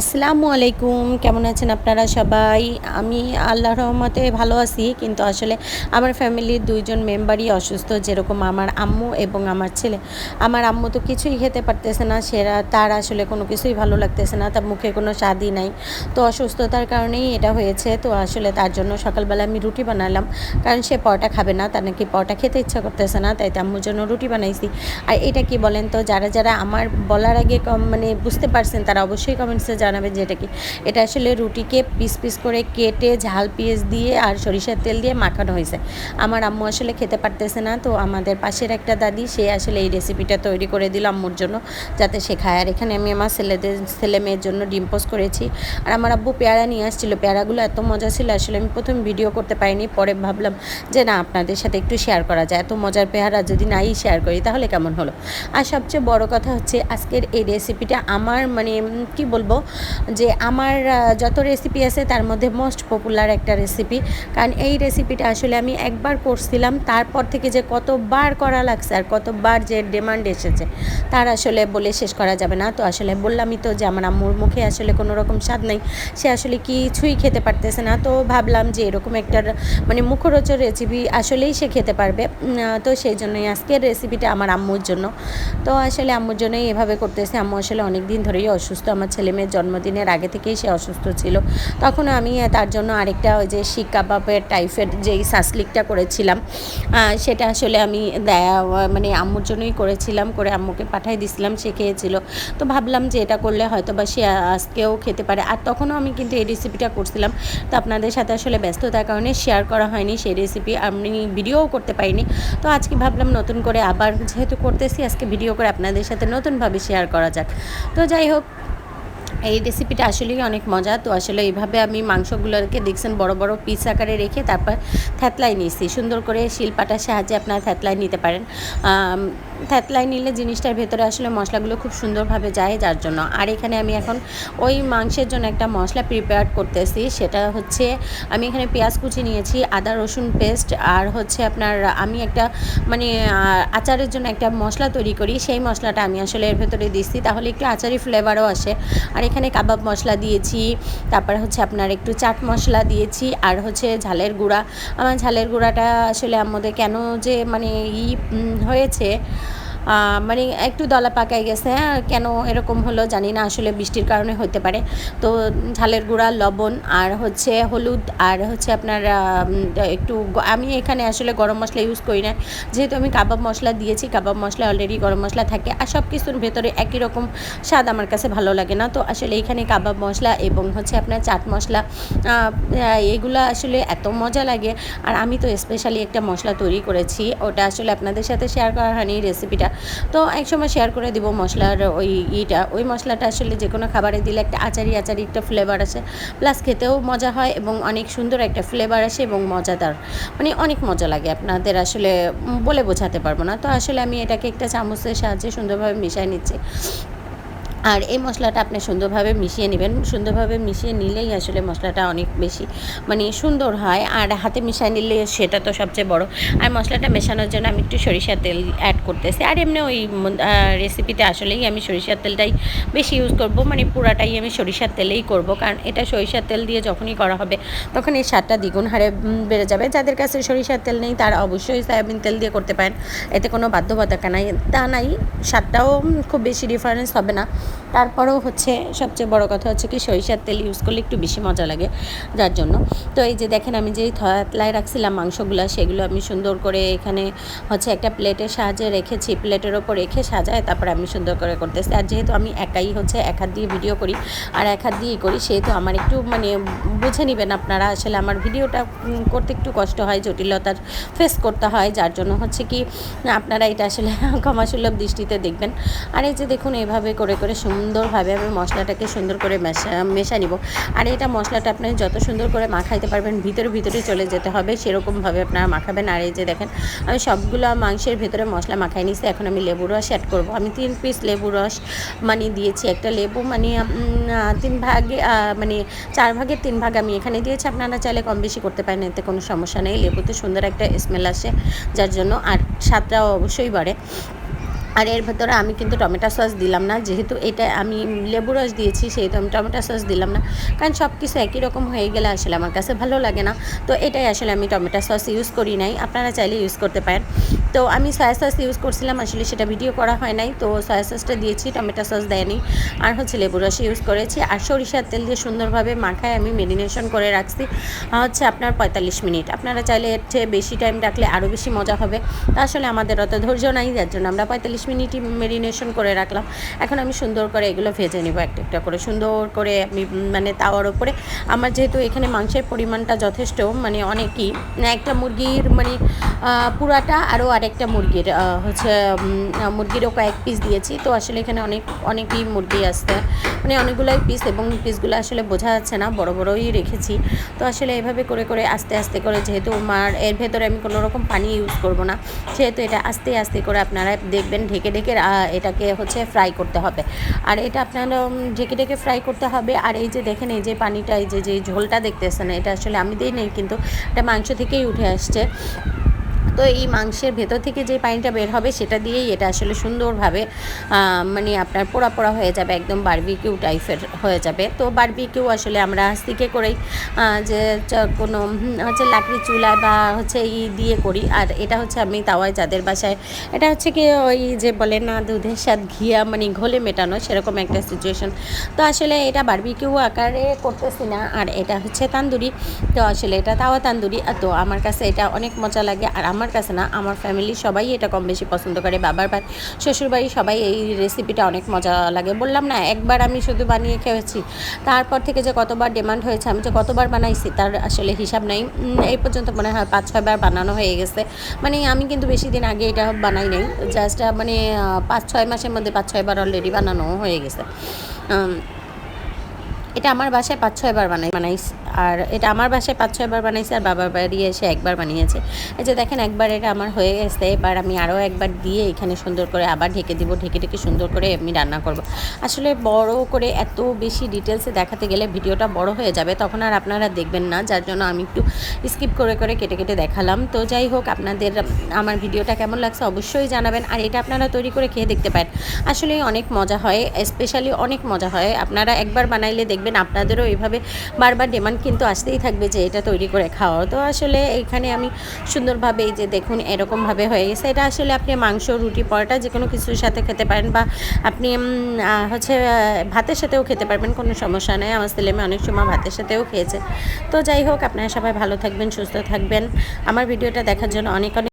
আসসালামু আলাইকুম, কেমন আছেন আপনারা সবাই? আমি আল্লাহ রহমতে ভালো আছি, কিন্তু আসলে আমার ফ্যামিলির দুইজন মেম্বারই অসুস্থ, যেরকম আমার আম্মু এবং আমার ছেলে। আমার আম্মু তো কিছুই খেতে পারতেছে না, সেরা, তার আসলে কোনো কিছুই ভালো লাগতেছে না, তার মুখে কোনো স্বাদই নাই। তো অসুস্থতার কারণেই এটা হয়েছে, তো আসলে তার জন্য সকালবেলা আমি রুটি বানালাম, কারণ সে পরোটা খাবে না, তার নাকি পরোটা খেতে ইচ্ছা করতেছে না, তাই আম্মুর জন্য রুটি বানাইছি। আর এটা কি বলেন তো, যারা যারা আমার বলার আগে কম- মানে বুঝতে পারছেন, তারা অবশ্যই কমেন্টসে জানাবেন যে এটা কি, এটা আসলে রুটিকে পিস পিস করে কেটে ঝাল পিস দিয়ে আর সরিষার তেল দিয়ে মাখানো হয়েছে। আমার আম্মু আসলে খেতে পারতেছে না, তো আমাদের পাশের একটা দাদি, সে আসলে এই রেসিপিটা তৈরি করে দিল আম্মুর জন্য, যাতে সে খায়। আর এখানে আমি আমার ছেলেদের, ছেলে মেয়ের জন্য ডিম পোস্ট করেছি। আর আমার আব্বু পেয়ারা নিয়ে আসছিল, পেয়ারাগুলো এত মজা ছিল, আসলে আমি প্রথম ভিডিও করতে পারিনি, পরে ভাবলাম যে না, আপনাদের সাথে একটু শেয়ার করা যায়। এত মজার পেয়ারা যদি নাই শেয়ার করি, তাহলে কেমন হলো? আর সবচেয়ে বড় কথা হচ্ছে, আজকের এই রেসিপিটা আমার মানে কি বলব যে আমার যত রেসিপি আছে তার মধ্যে মোস্ট পপুলার একটা রেসিপি কারণ এই রেসিপিটা আসলে আমি একবার করছিলাম, তারপর থেকে যে কতবার করা লাগছে আর কতবার যে ডিমান্ড এসেছে, তার আসলে বলে শেষ করা যাবে না। তো আসলে বললামই তো যে আমার আম্মুর মুখে আসলে কোনো রকম স্বাদ নেই, সে আসলে কিছুই খেতে পারতেছে না। তো ভাবলাম যে এরকম একটা মানে মুখরোচক রেসিপি আসলেই সে খেতে পারবে। তো সেই জন্যই আজকের রেসিপিটা আমার আম্মুর জন্য। তো আসলে আম্মুর জন্যই এভাবে করতেছে। আম্মু আসলে অনেক দিন ধরেই অসুস্থ। আমার ছেলে মেয়ের জন্মদিনের আগে থেকেই সে অসুস্থ ছিল। তখন আমি তার জন্য আরেকটা ওই যে শিক কাবাবের টাইপের যেই সাসলিকটা করেছিলাম সেটা আসলে আমি দেয়া মানে আম্মুর জন্যই করেছিলাম, করে আম্মুকে পাঠাই দিছিলাম সে খেয়েছিল। তো ভাবলাম যে এটা করলে হয়তো বা সে আজকেও খেতে পারে। আর তখনও আমি কিন্তু এই রেসিপিটা করছিলাম। তো আপনাদের সাথে আসলে ব্যস্ততার কারণে শেয়ার করা হয়নি সেই রেসিপি আমি ভিডিওও করতে পারিনি। তো আজকে ভাবলাম নতুন করে আবার যেহেতু করতেছি, আজকে ভিডিও করে আপনাদের সাথে নতুনভাবে শেয়ার করা যাক। তো যাই হোক এই রেসিপিটা আসলেই অনেক মজা। তো আসলে এইভাবে আমি মাংসগুলোকে দেখছেন বড় বড় পিস আকারে রেখে তারপর থ্যাতলাই নিয়েছি। সুন্দর করে শিলপাটার সাহায্যে আপনারা থ্যাতলাই নিতে পারেন। থ্যাতলাই নিলে জিনিসটার ভেতরে আসলে মশলাগুলো খুব সুন্দরভাবে যায় যার জন্য। আর এখানে আমি এখন ওই মাংসের জন্য একটা মশলা প্রিপেয়ার করতেছি। সেটা হচ্ছে আমি এখানে পেঁয়াজ কুচি নিয়েছি, আদা, রসুন পেস্ট আর হচ্ছে আপনার আমি একটা মানে আচারের জন্য একটা মশলা তৈরি করি। সেই মশলাটা আমি আসলে এর ভেতরে দিচ্ছি। তাহলে একটু আচারি ফ্লেভারও আসে। আর এখানে কাবাব মশলা দিয়েছি, তারপর হচ্ছে আপনার একটু চাট মশলা দিয়েছি আর হচ্ছে ঝালের গুঁড়া। আমার ঝালের গুঁড়াটা আসলে আমাদের কেন যে মানে ই হয়েছে মানে একটু দলা পাকাই গেছে হ্যাঁ, কেন এরকম হলো জানি না আসলে বৃষ্টির কারণে হতে পারে। তো ঝালের গুঁড়া লবণ আর হচ্ছে হলুদ আর হচ্ছে আপনার একটু আমি এখানে আসলে গরম মশলা ইউজ করি না। যেহেতু আমি কাবাব মশলা দিয়েছি কাবাব মশলা অলরেডি গরম মশলা থাকে আর সব কিছুর ভেতরে একই রকম স্বাদ আমার কাছে ভালো লাগে না। তো আসলে এখানে কাবাব মশলা এবং হচ্ছে আপনার চাট মশলা এগুলো আসলে এত মজা লাগে। আর আমি তো স্পেশালি একটা মশলা তৈরি করেছি ওটা আসলে আপনাদের সাথে শেয়ার করা হয়নি রেসিপিটা তো এক সময় শেয়ার করে দিব মশলার ওই ইটা। ওই মশলাটা আসলে যে কোনো খাবারে দিলে একটা আচারি আচারি একটা ফ্লেভার আসে। প্লাস খেতেও মজা হয় এবং অনেক সুন্দর একটা ফ্লেভার আসে এবং মজাদার। মানে অনেক মজা লাগে আপনাদের আসলে বলে বোঝাতে পারব না। তো আসলে আমি এটাকে একটা চামচের সাহায্যে সুন্দরভাবে মিশিয়ে নিচ্ছি। আর এই মশলাটা আপনি সুন্দরভাবে মিশিয়ে নেবেন। সুন্দরভাবে মিশিয়ে নিলেই আসলে মশলাটা অনেক বেশি মানে সুন্দর হয়। আর হাতে মিশিয়ে নিলে সেটা তো সবচেয়ে বড়। আর মশলাটা মেশানোর জন্য আমি একটু সরিষার তেল অ্যাড করতেছি। আর এমনি ওই রেসিপিতে আসলেই আমি সরিষার তেলটাই বেশি ইউজ করব। মানে পুরাটাই আমি সরিষার তেলেই করব। কারণ এটা সরিষার তেল দিয়ে যখনই করা হবে, তখন এই স্বাদটা দ্বিগুণ হারে বেড়ে যাবে। যাদের কাছে সরিষার তেল নেই, তারা অবশ্যই সয়াবিন তেল দিয়ে করতে পারেন। এতে কোনো বাধ্যবাধকতা নাই। তা নাই, স্বাদটাও খুব বেশি ডিফারেন্স হবে না। তারপরেও হচ্ছে সবচেয়ে বড় কথা হচ্ছে কি, সরিষার তেল ইউজ করলে একটু বেশি মজা লাগে যার জন্য। তো এই যে দেখেন আমি যেই থয়াতলায় রাখছিলাম মাংসগুলো, সেগুলো আমি সুন্দর করে এখানে হচ্ছে একটা প্লেটের সাহায্যে রেখেছি। প্লেটের ওপর রেখে সাজায়, তারপর আমি সুন্দর করে করতেছি। আর যেহেতু আমি একাই হচ্ছে এক হাত দিয়ে ভিডিও করি আর এক হাত দিয়েই করি, সেহেতু আমার একটু মানে বুঝে নেবেন আপনারা আসলে আমার ভিডিওটা করতে একটু কষ্ট হয়, জটিলতার ফেস করতে হয়, যার জন্য হচ্ছে কি, আপনারা এটা আসলে ক্ষমাসুলভ দৃষ্টিতে দেখবেন। আর এই যে দেখুন, এভাবে করে করে সুন্দরভাবে আমি মশলাটাকে সুন্দর করে মেশা মেশা নিব। আর এটা মশলাটা আপনি যত সুন্দর করে মাখাইতে পারবেন, ভিতরে ভিতরে চলে যেতে হবে, সেরকমভাবে আপনারা মাখাবেন। আর এই যে দেখেন, আমি সবগুলো মাংসের ভেতরে মশলা মাখাই নিছি, এখন আমি লেবু রস অ্যাড করব। আমি তিন পিস লেবু রস মানে দিয়েছি, একটা লেবু মানে তিন ভাগে মানে চার ভাগের তিন ভাগ আমি এখানে দিয়েছি। আপনারা চাইলে কম বেশি করতে পারেন, এতে কোনো সমস্যা নেই। লেবুতে সুন্দর একটা স্মেল আসে, যার জন্য। আর স্বাদটাও অবশ্যই বাড়ে। আর এর ভেতরে আমি কিন্তু টমেটো সস দিলাম না, যেহেতু এটা আমি লেবু রস দিয়েছি, সেহেতু আমি টমেটো সস দিলাম না। কারণ সব কিছু একই রকম হয়ে গেলে আসলে আমার কাছে ভালো লাগে না। তো এটাই আসলে আমি টমেটো সস ইউজ করি নাই। আপনারা চাইলে ইউজ করতে পারেন। তো আমি সয়া সস ইউজ করছিলাম, আসলে সেটা ভিডিও করা হয় নাই, তো সয়া সসটা দিয়েছি, টমেটো সস দেয়নি। আর হচ্ছে লেবু রস ইউজ করেছি, আর সরিষার তেল দিয়ে সুন্দরভাবে মাখায় আমি মেরিনেশন করে রাখছি। হচ্ছে আপনার পঁয়তাল্লিশ মিনিট। আপনারা চাইলে এর চেয়ে বেশি টাইম রাখলে আরও বেশি মজা হবে। তা আসলে আমাদের অত ধৈর্য নাই, যার জন্য আমরা পঁয়তাল্লিশ মিনিটই মেরিনেশন করে রাখলাম। এখন আমি সুন্দর করে এগুলো ভেজে নেব একটা একটা করে। সুন্দর করে আমি মানে তাওয়ার ওপরে আমার যেহেতু এখানে মাংসের পরিমাণটা যথেষ্ট মানে অনেকই একটা মুরগির মানে পুরাটা আরও আরেকটা মুরগির হচ্ছে মুরগিরও কয়েক পিস দিয়েছি। তো আসলে এখানে অনেক, অনেকই মুরগি আসছে। মানে অনেকগুলোই পিস এবং পিসগুলো আসলে বোঝা যাচ্ছে না, বড় বড়ই রেখেছি। তো আসলে এভাবে করে করে, আস্তে আস্তে করে যেহেতু আমার এর ভেতরে আমি কোনো রকম পানি ইউজ করব না। সেহেতু এটা আস্তে আস্তে করে আপনারা দেখবেন, ঢেকে ঢেকে এটাকে হচ্ছে ফ্রাই করতে হবে। আর এটা আপনারা ঢেকে ঢেকে ফ্রাই করতে হবে। আর এই যে দেখেন, এই যে পানিটা, এই যে যে ঝোলটা দেখতেছেন, এটা আসলে আমি দিই নেই কিন্তু এটা মাংস থেকেই উঠে আসছে। তো এই মাংসের ভেতর থেকে যে পানিটা বের হবে সেটা দিয়েই এটা আসলে সুন্দরভাবে মানে আপনার পোড়া পোড়া হয়ে যাবে, একদম বারবিকিউ টাইপের হয়ে যাবে। তো বারবিকিউ আসলে আমরা স্টিকে করেই যে কোনো হচ্ছে লাকড়ি চুলায় বা হচ্ছে ই দিয়ে করি। আর এটা হচ্ছে আমি তাওয়ায় যাদের বাসায়, এটা হচ্ছে কি ওই যে বলে না, দুধের স্বাদ ঘিয়া মানে ঘোলে মেটানো, সেরকম একটা সিচুয়েশন তো আসলে এটা বারবিকিউ আকারে করতেছি না, আর এটা হচ্ছে তান্দুরি। তো আসলে এটা তাওয়া তান্দুরি। তো আমার কাছে এটা অনেক মজা লাগে। আর আমার কাছে না, আমার ফ্যামিলি সবাই এটা কম বেশি পছন্দ করে, বাবার বাড়ি শ্বশুরবাড়ি সবাই এই রেসিপিটা অনেক মজা লাগে। বললাম না, একবার আমি শুধু বানিয়ে খেয়েছি, তারপর থেকে যে কতবার ডিমান্ড হয়েছে, আমি যে কতবার বানাইছি তার আসলে হিসাব নাই। এই পর্যন্ত মনে হয় পাঁচ, ছয়বার বানানো হয়ে গেছে। মানে আমি কিন্তু বেশি দিন আগে এটা বানাই নাই জাস্ট মানে পাঁচ, ছয় মাসের মধ্যে পাঁচ, ছয়বার অলরেডি বানানো হয়ে গেছে। এটা আমার বাসায় পাঁচ ছয়বার বানাই, বানাইছি। আর এটা আমার বাসায় পাঁচ ছয়বার বানাইছি আর বাবার বাড়ি এসে একবার বানিয়েছে। এই যে দেখেন একবার এটা আমার হয়ে গেছে, এবার আমি আরও একবার দিয়ে এখানে সুন্দর করে আবার ঢেকে দিব, ঢেকে ঢেকে সুন্দর করে আমি রান্না করব। আসলে বড় করে এত বেশি ডিটেলসে দেখাতে গেলে ভিডিওটা বড় হয়ে যাবে, তখন আর আপনারা দেখবেন না, যার জন্য আমি একটু স্কিপ করে করে কেটে কেটে দেখালাম। তো যাই হোক, আপনাদের আমার ভিডিওটা কেমন লাগছে অবশ্যই জানাবেন, আর এটা আপনারা তৈরি করে খেয়ে দেখতে পারেন। আসলে অনেক মজা হয় স্পেশালি অনেক মজা হয়। আপনারা একবার বানাইলে দেখবেন আপনাদেরও এইভাবে বারবার ডিমান্ড কিন্তু আসতেই থাকবে যে এটা তৈরি করে খাওয়া তো আসলে এইখানে আমি সুন্দরভাবে এই যে দেখুন, এরকমভাবে হয়ে গেছে। এটা আসলে আপনি মাংস, রুটি, পরোটা যে কোনো কিছুর সাথে খেতে পারেন বা আপনি হচ্ছে ভাতের সাথেও খেতে পারবেন, কোনো সমস্যা নেই। আমার ছেলে অনেক সময় ভাতের সাথেও খেয়েছে। তো যাই হোক, আপনারা সবাই ভালো থাকবেন, সুস্থ থাকবেন। আমার ভিডিওটা দেখার জন্য অনেক অনেক